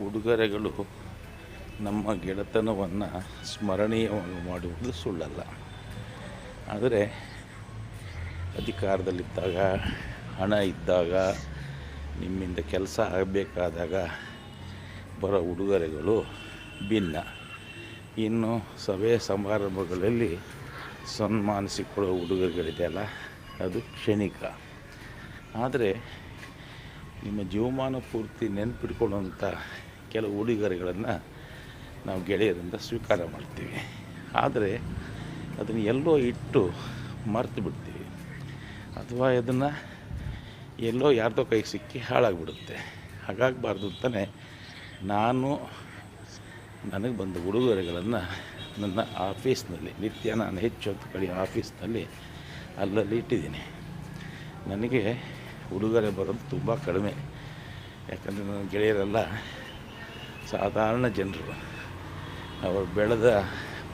ಉಡುಗೊರೆಗಳು ನಮ್ಮ ಗೆಳೆತನವನ್ನು ಸ್ಮರಣೀಯವಾಗಿ ಮಾಡುವುದು ಸುಳ್ಳಲ್ಲ. ಆದರೆ ಅಧಿಕಾರದಲ್ಲಿದ್ದಾಗ, ಹಣ ಇದ್ದಾಗ, ನಿಮ್ಮಿಂದ ಕೆಲಸ ಆಗಬೇಕಾದಾಗ ಬರೋ ಉಡುಗೊರೆಗಳು ಭಿನ್ನ. ಇನ್ನು ಸಭೆ ಸಮಾರಂಭಗಳಲ್ಲಿ ಸನ್ಮಾನಿಸಿಕೊಳ್ಳೋ ಉಡುಗೊರೆಗಳಿದೆಯಲ್ಲ ಅದು ಕ್ಷಣಿಕ. ಆದರೆ ನಿಮ್ಮ ಜೀವಮಾನ ಪೂರ್ತಿ ನೆನಪಿಟ್ಕೊಳ್ಳುವಂಥ ಕೆಲವು ಉಡುಗೊರೆಗಳನ್ನು ನಾವು ಗೆಳೆಯರಿಂದ ಸ್ವೀಕಾರ ಮಾಡ್ತೀವಿ. ಆದರೆ ಅದನ್ನು ಎಲ್ಲೋ ಇಟ್ಟು ಮರೆತು ಬಿಡ್ತೀವಿ. ಅಥವಾ ಅದನ್ನು ಎಲ್ಲೋ ಯಾರ್ದೋ ಕೈ ಸಿಕ್ಕಿ ಹಾಳಾಗಿಬಿಡುತ್ತೆ. ಹಾಗಾಗಬಾರ್ದು ಅಂತಲೇ ನಾನು ನನಗೆ ಬಂದ ಉಡುಗೊರೆಗಳನ್ನು ನನ್ನ ಆಫೀಸ್ನಲ್ಲಿ, ನಿತ್ಯ ನಾನು ಹೆಚ್ಚು ಹೊತ್ತು ಕಳೆಯೋ ಆಫೀಸ್ನಲ್ಲಿ ಅಲ್ಲಲ್ಲಿ ಇಟ್ಟಿದ್ದೀನಿ. ನನಗೆ ಉಡುಗೊರೆ ಬರೋದು ತುಂಬ ಕಡಿಮೆ. ಯಾಕಂದರೆ ನನ್ನ ಗೆಳೆಯರೆಲ್ಲ ಸಾಧಾರಣ ಜನರು. ಅವರು ಬೆಳೆದ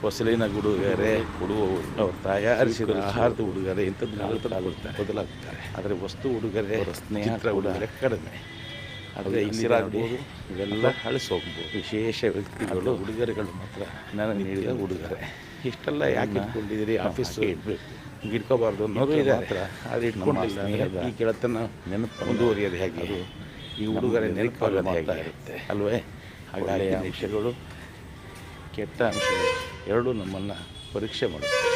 ಫಸಲಿನ ಉಡುಗೊರೆ ಕೊಡುವ ಅವರು ತಯಾರಿಸಿದ ಆಹಾರದ ಉಡುಗೊರೆ ಇಂಥದ್ದು ಬದಲಾಗುತ್ತಾರೆ ಬದಲಾಗ್ತಾರೆ ಆದರೆ ವಸ್ತು ಉಡುಗೊರೆ ಸ್ನೇಹಿತರ ಉಡುಗೊರೆ ಕಡಿಮೆ. ಆದರೆ ಇಲ್ಲಿರಾಗ್ಬೋದು ಇವೆಲ್ಲ ಹೋಗ್ಬೋದು ವಿಶೇಷ ವ್ಯಕ್ತಿಗಳು. ಉಡುಗೊರೆಗಳು ಮಾತ್ರ ನನಗೆ ನೀಡಿದ ಉಡುಗೊರೆ. ಇಷ್ಟೆಲ್ಲ ಯಾಕೆ ಇಟ್ಕೊಂಡಿದ್ದೀರಿ? ಆಫೀಸ್ ಇಡಬೇಕು. ಇಟ್ಕೋಬಾರ್ದು ಅನ್ನೋದು ಇದೆ ಮಾತ್ರ. ಅದು ಇಟ್ಕೊಂಡಿಲ್ಲ ಈ ಕೆಳತನ ನೆನಪು ಮುಂದುವರಿಯೋದು ಹೇಗೆ? ಅದು ಈ ಹುಡುಗರ ನೆನಪಾಗೋದು ಹೇಗೆ? ಇರುತ್ತೆ. ಅಲ್ವೇ? ಹಾಗಾಗಿ ಅಂಶಗಳು ಕೆಟ್ಟ ಅಂಶಗಳು ಎರಡೂ ನಮ್ಮನ್ನು ಪರೀಕ್ಷೆ ಮಾಡುತ್ತೆ.